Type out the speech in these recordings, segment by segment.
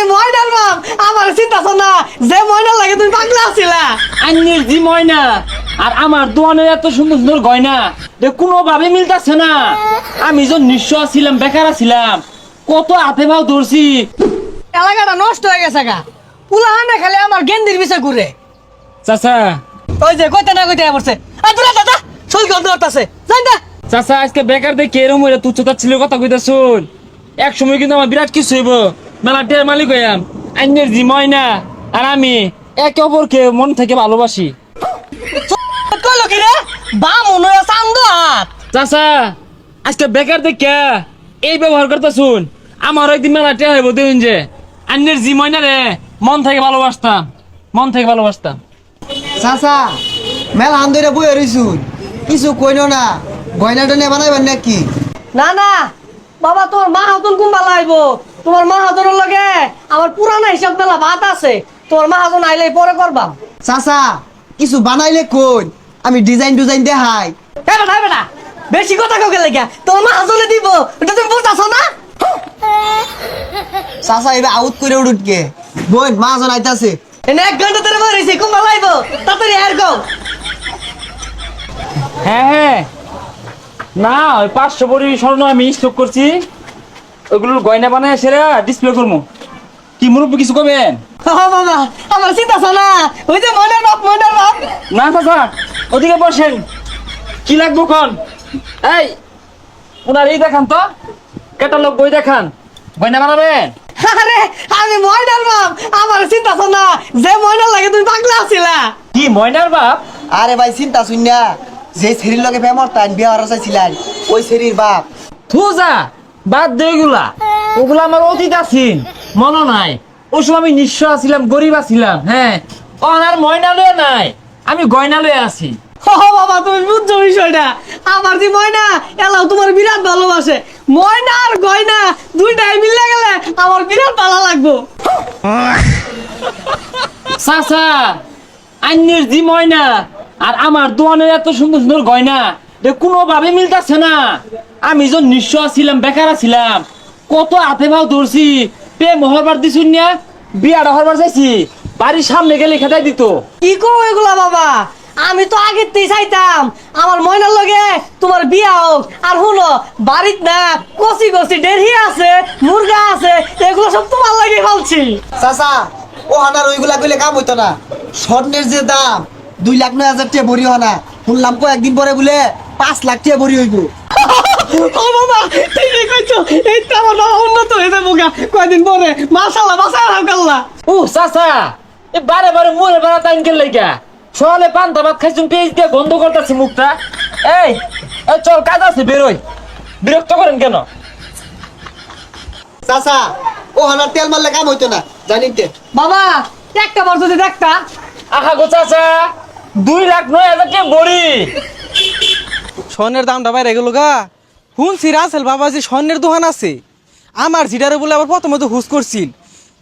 আমি ময়নার বাপ আমার চিন্তা না যে ময়না লাগে তুমি পাগলা আছিলা। আন্যের জি ময়না আর আমার দোয়ানের এত সুন্দর সুন্দর গয়না যে কোনোভাবে মিলতেছে না। আমি যে নিঃস্ব ছিলাম বেকার ছিলাম কত হাতে ভাও ধরছি। এলাকাটা নষ্ট হয়ে গেছে গা। পুলাহানে খালি আমার গেন্দির বিষয় ঘুরে। চাচা। ওই যে কইতে না কইতে পড়ছে আর দূরে দাদা সই করতে করতেছে। যাই না চাচা আজকে বেকার দেখে এরম তুচ্ছতা ছিল কথা কইতা শুন এক সময় কিন্তু আমার বিরাট কিছু হইব। মেলা টের মালিক হইয়াম। আন্যের জি ময়না আর আমি একে অপরকে মন থেকে ভালোবাসি। কইলো কি রে বা মনে হয় চান্দ হাত। চাচা আজকে বেকার দেখে এই ব্যবহার করতে শুন আমার একদিন মেলা টের হইব দেখুন যে। আন্যের জি ময়না রে মন থেকে ভালোবাসতাম। মন থেকে ভালোবাসতাম। চাচা মেলা আন্দরে বই রইছুন। কিছু কইনো না গয়নাটা নিয়ে বানাইবেন নাকি? না না বাবা তোমার মা হাতন কুম্বা লাইব তোমার মা হাতনের লগে আমার পুরানা হিসাব মেলা ভাত আছে। তোমার মা হাতন আইলে পরে করবাম। চাচা কিছু বানাইলে কোন আমি ডিজাইন ডিজাইন দেখাই। এ বেটা বেটা বেশি কথা কাউকে লেগে? তোমার মা হাতনে দিব এটা তুমি বুঝতেছো না? চাচা এবার আউট করে উঠুটকে বোন মা জন আইতাছে এনে এক ঘণ্টা ধরে মরেছি কুম্বা লাইব তাড়াতাড়ি আর গো হ্যাঁ হ্যাঁ। না ওই পাঁচশো বড়ি স্বর্ণ আমি স্টক করছি। ওইগুলোর গয়না বানায় সেরা ডিসপ্লে করব কি মুরব্বী কিছু বাবা আমার চিন্তা না। ওই যে মনের বাপ মনের বাপ না চাচা ওদিকে বসেন। কি লাগবো কোন? এই ওনার এই দেখান তো। ক্যাটালগ বই দেখান। গয়না বানাবেন? আরে আমি ময়নার বাপ আমার চিন্তা না। যে ময়নার লাগে তুমি পাগলা আছিলা। কি ময়নার বাপ আরে ভাই চিন্তা শুন না। যে সেরির লগে ফেমর তাই বিয়া হওয়ার চাইছিলেন ওই সেরির বাপ থুজা বাদ দে ওগুলা ওগুলা আমার অতীত আছিন মনে নাই। ওই সময় আমি নিঃস্ব আছিলাম গরিব আছিলাম হ্যাঁ। অনার ময়না লয়ে নাই আমি গয়না লয়ে আছি। বাবা তুমি বুঝছ বিষয়টা। আমার যে ময়না এলাও তোমার বিরাট ভালোবাসে। ময়না আর গয়না দুইটাই মিলে গেলে আমার বিরাট ভালো লাগবো। চাচা জি ময়না আর আমার দোয়ানের এত সুন্দর সুন্দর গয়না কোনোভাবে মিলতেছে না। আমি যখন নিঃস্ব ছিলাম বেকার ছিলাম কত হাতে ভাও ধরছি। প্রেম হরবার দিছুন না? বিয়াটা হরবার চাইছি। বাড়ির সামনে গেলে খেতাই দিত। কি কো এগুলা বাবা? আমি তো আগের তেই চাইতাম। আমার ময়নার লগে তোমার বিয়া হোক। আর শুনো বাড়িত না কচি কচি ডেরি আছে মুরগা আছে এগুলো সব তোমার লাগে ফেলছি। চাচা ও হানার ওইগুলা কইলে কাম হইতো না। স্বর্ণের যে দাম দুই লাখ নয় হাজার টাকা ভরি হনা শুনলাম কো একদিন পরে বলে পাঁচ লাখ টাকা ভরি হইব। ও বাবা ঠিকই কইছো এই তো আমার বাবা উন্নত হয়ে যাব গা। কয়দিন পরে? মাশাল্লাহ বাসা রাখাল্লাহ ও চাচা এ বারে বারে মুরে বাড়া টাইম কে লাইগা সকালে পান্তা ভাত খাইছুন পেজ দিয়ে গন্ধ করতেছে মুখটা। এই এই চল কাজ আছে বেরোই। বিরক্ত করেন কেন? চাচা ও হানার তেল মারলে কাম হইতো না জানিতে বাবা একটা বার যদি দেখতা। আহা গো চাচা দুই লাখ নয় হাজার বড়ি স্বর্ণের দামটা বাইরে গেল গা। শুনছি রাসেল বাবা যে স্বর্ণের দোকান আছে। আমার জিডারে বলে আবার প্রথমে তো হুস করছিল।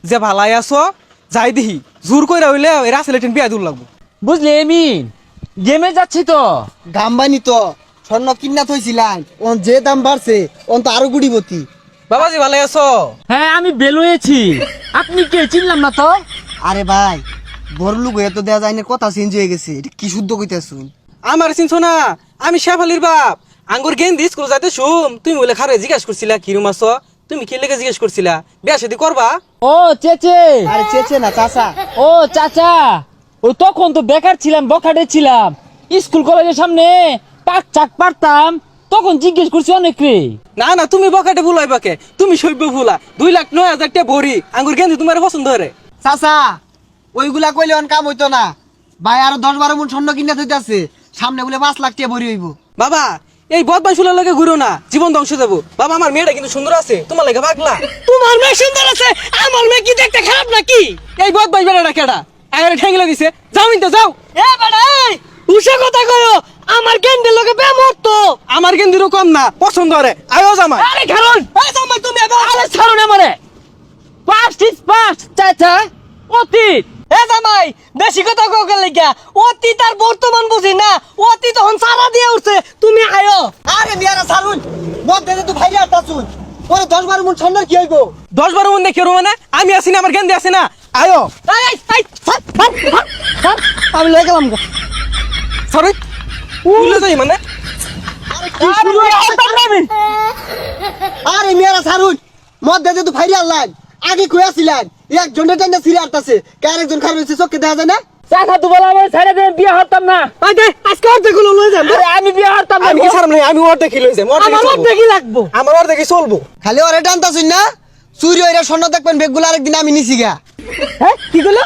যে ভালাই আছো যাই দিহি। জোর করে হইলে ওই রাসেল এটেন বিয়া দূর লাগবো। বুঝলি এমিন? গেমে যাচ্ছি তো। গাম্বানি তো। স্বর্ণ কিনা থইছিলাম ওন যে দাম বাড়ছে ওন তো আরও গুড়িবতী। বাবাজি ভালাই আছো? হ্যাঁ আমি বেলুয়েছি। আপনি কে চিনলাম না তো? আরে ভাই বড় লোক হয়ে তো দেয়া যায় না কথা চেঞ্জ হয়ে গেছে। এটা কি শুদ্ধ কইতাছুন? আমার চিনছো না আমি শেফালির বাপ। আঙ্গুর গেন্দি স্কুল যাইতে শুম। তুমি বলে খারে জিজ্ঞাসা করছিলা কিরম আছো? তুমি কি লেগে জিজ্ঞেস করছিলা? বিয়া শাদি করবা? ও চেচে। আরে চেচে না চাচা। ও চাচা। ও তখন তো বেকার ছিলাম বখাটে ছিলাম। স্কুল কলেজের সামনে পাক চাক পারতাম তখন জিজ্ঞেস করছি অনেক রে। না না তুমি বকাটে ভুলাই বাকে তুমি সৈব্য ভুলা। দুই লাখ নয় হাজার টাকা ভরি। আঙ্গুর গেন্দি তোমার পছন্দ হরে চাচা ওইগুলা কইলে অন কাম হইতো না। ভাই আরও দশ বারো মন স্বর্ণ কিনা থইতাছে। সামনে বলে পাঁচ লাখ টাকা ভরি হইব। বাবা এই বদমাই শুলার লাগে ঘুরো না জীবন ধ্বংস দেবো বাবা আমার মেয়েটা কিন্তু সুন্দর আছে তোমার লাগে পাগলা। তোমার মেয়ে সুন্দর আছে আমার মেয়ে কি দেখতে খারাপ নাকি? এই বদমাই বেড়াটা কেডা? আগে ঠেঙ্গলে দিছে। যাও ইনতে যাও। এ এই উষা কথা কয়ো আমার গেন্ডের লগে বেমর তো। আমার গেন্দিরও কম না পছন্দ করে আয়ো জামাই। আরে খারুন এই জামাই তুমি আরে ছাড়ুন আমারে। পাস্ট ইজ পাস্ট চাচা। অতীত এ জামাই বেশি কথা কাউকে লেগা? অতীত আর বর্তমান বুঝি না? অতীত তখন সারা দিয়ে উঠছে। তুমি আয়ো। আরে মিয়ারা সারুন মদ দে তো ভাইরা আটাছুন ওরে দশ বারো মন স্বর্ণের কি হইব? দশ বারো মন দেখি মানে আমি আছি না আমার গেন্দে আছে না। আয়ো। আমি লয়ে গেলাম গা। সরি? যাই মানে? আরে মেয়েরা ছাড়ুন। মদ দিয়ে তো ফাইরি আল্লাহ। আগে কইয়াছিলেন একজনের টাইনা সিরে আটতাছে কার একজন খারাপ হয়েছে চোখে দেখা যায় না? চাচা তো বলা আমার ছেড়ে দেন বিয়ে হতাম না। এই দে, আজকে অর্ধেকগুলো লয়ে যান। আরে আমি বিয়ে হতাম না। আমি কি ছাড়ব না আমি অর্ধেক কিলো হয়েছে আমার অর্ধেকই লাগবো। আমার অর্ধেকই চলবো। খালি ওরে টানতাছুন না চুরি হইরা স্বর্ণ দেখবেন বেগগুলো আরেকদিন আমি নিছি গা। হ্যাঁ কি তুমি?